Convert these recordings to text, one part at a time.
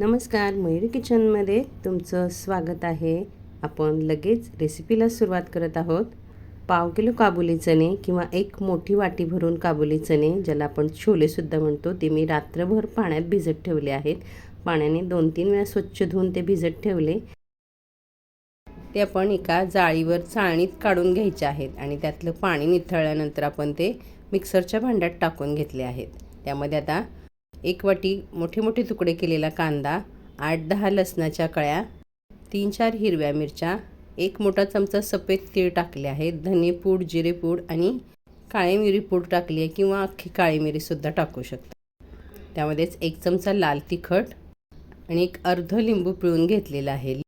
नमस्कार मयूर किचनमध्ये तुमचं स्वागत आहे. आपण लगेच रेसिपीला सुरुवात करत आहोत. पाव किलो काबुली चणे किंवा एक मोठी वाटी भरून काबुली चणे ज्याला आपण छोलेसुद्धा म्हणतो ते मी रात्रभर पाण्यात भिजत ठेवले आहेत. पाण्याने दोन तीन वेळा स्वच्छ धुवून ते भिजत ठेवले. ते आपण एका जाळीवर चाळणीत काढून घ्यायचे आहेत आणि त्यातलं पाणी निथळल्यानंतर आपण ते मिक्सरच्या भांड्यात टाकून घेतले आहेत. त्यामध्ये आता एक वाटी मोठे मोठे तुकडे केलेला कांदा आठ दहा लसणाच्या कळ्या तीन चार हिरव्या मिरच्या एक मोठा चमचा सफेद तीळ टाकले आहेत धनेपूड जिरेपूड आणि काळी मिरी पूड टाकली आहे किंवा अख्खी काळी मिरीसुद्धा टाकू शकता. त्यामध्येच एक चमचा लाल तिखट आणि एक अर्ध लिंबू पिळून घेतलेला आहे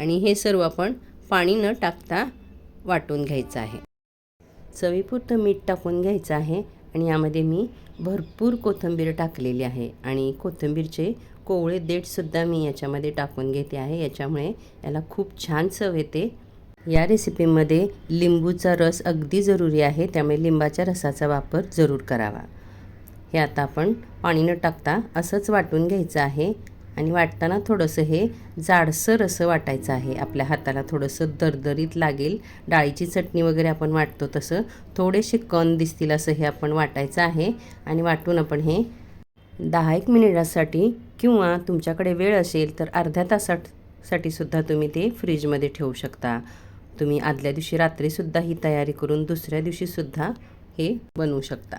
आणि हे सर्व आपण पाणी न टाकता वाटून घ्यायचं आहे. चवीपुरतं मीठ टाकून घ्यायचं आहे आणि यामध्ये मी भरपूर कोथिंबीर टाकलेली आहे आणि कोथिंबीरचे कोवळे देठसुद्धा मी याच्यामध्ये टाकून घेते आहे. याच्यामुळे याला खूप छान चव येते. या रेसिपीमध्ये लिंबूचा रस अगदी जरुरी आहे त्यामुळे लिंबाच्या रसाचा वापर जरूर करावा. हे आता आपण पाणी न टाकता असंच वाटून घ्यायचं आहे. आणि वाटताना थोडंसं हे जाडसर असं वाटायचं आहे. आपल्या हाताला थोडंसं दरदरीत लागेल. डाळीची चटणी वगैरे आपण वाटतो तसं. थोडेसे कण दिसतील असं हे आपण वाटायचं आहे. आणि वाटून आपण हे दहा एक मिनिटासाठी किंवा तुमच्याकडे वेळ असेल तर अर्ध्या तासासाठी सुद्धा तुम्ही ते फ्रीजमध्ये ठेवू शकता. तुम्ही आदल्या दिवशी रात्रीसुद्धा ही तयारी करून दुसऱ्या दिवशीसुद्धा हे बनवू शकता.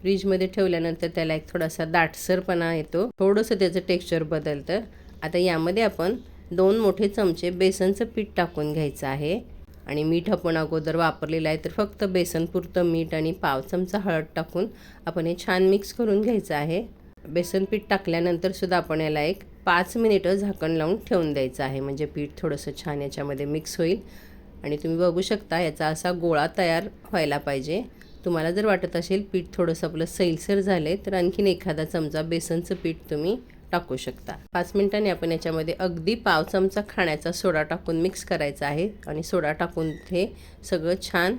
फ्रीजमध्ये ठेवल्यानंतर त्याला एक थोडासा दाटसरपणा येतो. थोडंसं त्याचं टेक्स्चर बदलतं. आता यामध्ये आपण दोन मोठे चमचे बेसनचं पीठ टाकून घ्यायचं आहे. आणि मीठ आपण अगोदर वापरलेलं आहे तर फक्त बेसनपुरतं मीठ आणि पाव चमचा हळद टाकून आपण हे छान मिक्स करून घ्यायचं आहे. बेसन पीठ टाकल्यानंतर सुद्धा आपण याला एक पाच मिनिटं झाकण लावून ठेवून द्यायचं आहे. म्हणजे पीठ थोडंसं छान याच्यामध्ये मिक्स होईल. आणि तुम्ही बघू शकता याचा असा गोळा तयार व्हायला पाहिजे. तुम्हाला जर वाटत असेल पीठ थोडंसं आपलं सैलसर झालं आहे तर आणखीन एखादा चमचा बेसनचं पीठ तुम्ही टाकू शकता. पाच मिनिटांनी आपण याच्यामध्ये अगदी पाव चमचा खाण्याचा सोडा टाकून मिक्स करायचा आहे आणि सोडा टाकून हे सगळं छान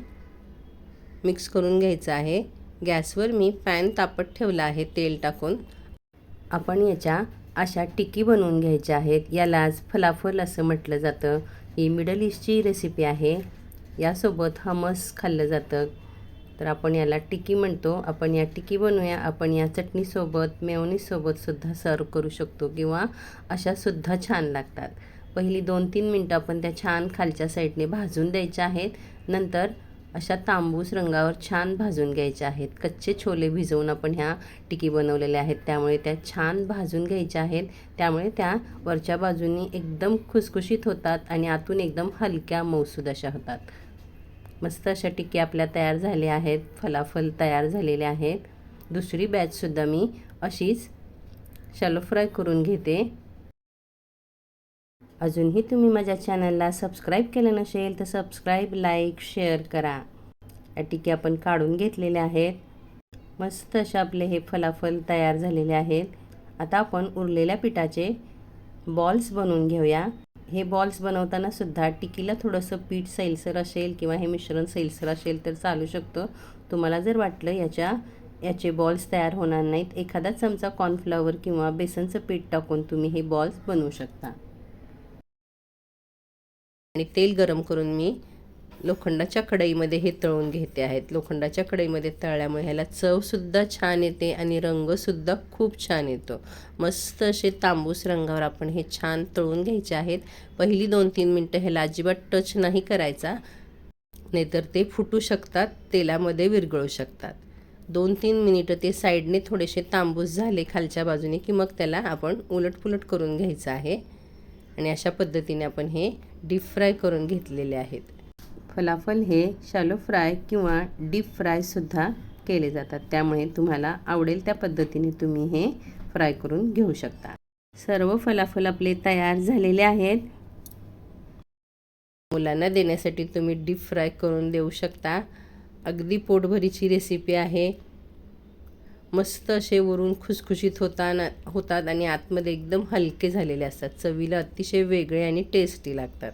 मिक्स करून घ्यायचं आहे. गॅसवर मी पॅन तापत ठेवला आहे तेल टाकून. आपण याच्या अशा टिकी बनवून घ्यायच्या आहेत. यालाच फलाफल असं म्हटलं जातं. ही मिडल ईस्टची रेसिपी आहे. यासोबत हमस खाल्लं जातं. तर आपण याला टिकी म्हणतो. आपण या टिकी बनवूया. आपण या चटणीसोबत मेवणीसोबतसुद्धा सर्व करू शकतो किंवा अशासुद्धा छान लागतात. पहिली दोन तीन मिनटं आपण त्या छान खालच्या साईडने भाजून द्यायच्या आहेत. नंतर अशा तांबूस रंगावर छान भाजून घ्यायच्या आहेत. कच्चे छोले भिजवून आपण ह्या टिकी बनवलेल्या आहेत. त्यामुळे त्या छान भाजून घ्यायच्या आहेत. त्यामुळे त्या वरच्या बाजूनी एकदम खुसखुशीत होतात आणि आतून एकदम हलक्या मौसूद अशा होतात. मस्त अशा टिक्की आपल्या तयार झाल्या आहेत फलाफल तयार झालेले आहेत. दुसरी बॅचसुद्धा मी अशीच शॅलो फ्राय करून घेते. अजूनही तुम्ही माझ्या चॅनलला सबस्क्राईब केलं नसेल तर सबस्क्राईब लाईक शेअर करा. या टिक्की आपण काढून घेतलेल्या आहेत. मस्त अशा आपले हे फलाफल तयार झालेले आहेत. आता आपण उरलेल्या पिठाचे बॉल्स बनवून घेऊया. हे बॉल्स बनवताना सुद्धा टिकीला थोडंसं पीठ सैलसर असेल किंवा हे मिश्रण सैलसर असेल तर चालू शकतं. तुम्हाला जर वाटलं याच्या याचे बॉल्स तयार होणार नाहीत एखादा चमचा कॉर्नफ्लॉवर किंवा बेसनचं पीठ टाकून तुम्ही हे बॉल्स बनवू शकता. आणि तेल गरम करून मी लोखंडाच्या कढईमध्ये हे तळून घेते आहेत. लोखंडाच्या कढईमध्ये तळल्यामुळे ह्याला चवसुद्धा छान येते आणि रंगसुद्धा खूप छान येतो. मस्त असे तांबूस रंगावर आपण हे छान तळून घ्यायचे आहेत. पहिली दोन तीन मिनटं ह्याला अजिबात टच नाही करायचा नाहीतर ते फुटू शकतात तेलामध्ये विरघळू शकतात. दोन तीन मिनिटं ते साईडने थोडेसे तांबूस झाले खालच्या बाजूने की मग त्याला आपण उलटपुलट करून घ्यायचं आहे. आणि अशा पद्धतीने आपण हे डीप फ्राय करून घेतलेले आहेत. फलाफल हे शॅलो फ्राय किंवा डीप फ्रायसुद्धा केले जातात. त्यामुळे तुम्हाला आवडेल त्या पद्धतीने तुम्ही हे फ्राय करून घेऊ शकता. सर्व फलाफल आपले तयार झालेले आहेत. मुलांना देण्यासाठी तुम्ही डीप फ्राय करून देऊ शकता. अगदी पोटभरीची रेसिपी आहे. मस्त असे वरून खुसखुशीत होताना होतात आणि आतमध्ये एकदम हलके झालेले असतात. चवीला अतिशय वेगळे आणि टेस्टी लागतात.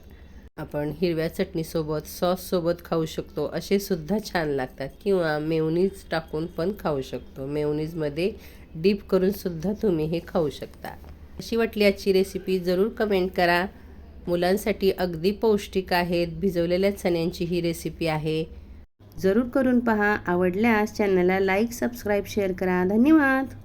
आपण हिरव्या चटणीसोबत सॉससोबत खाऊ शकतो. असे सुद्धा छान लागतात. किंवा मेवनीज टाकून पण खाऊ शकतो. मेवनीजमध्ये डीप करून सुद्धा तुम्ही हे खाऊ शकता. अशी वाटली आजची रेसिपी? जरूर कमेंट करा. मुलांसाठी अगदी पौष्टिक आहेत. भिजवलेल्या चण्यांची ही रेसिपी आहे. जरूर करून पहा. आवडल्यास चॅनलला लाईक सबस्क्राईब शेअर करा. धन्यवाद!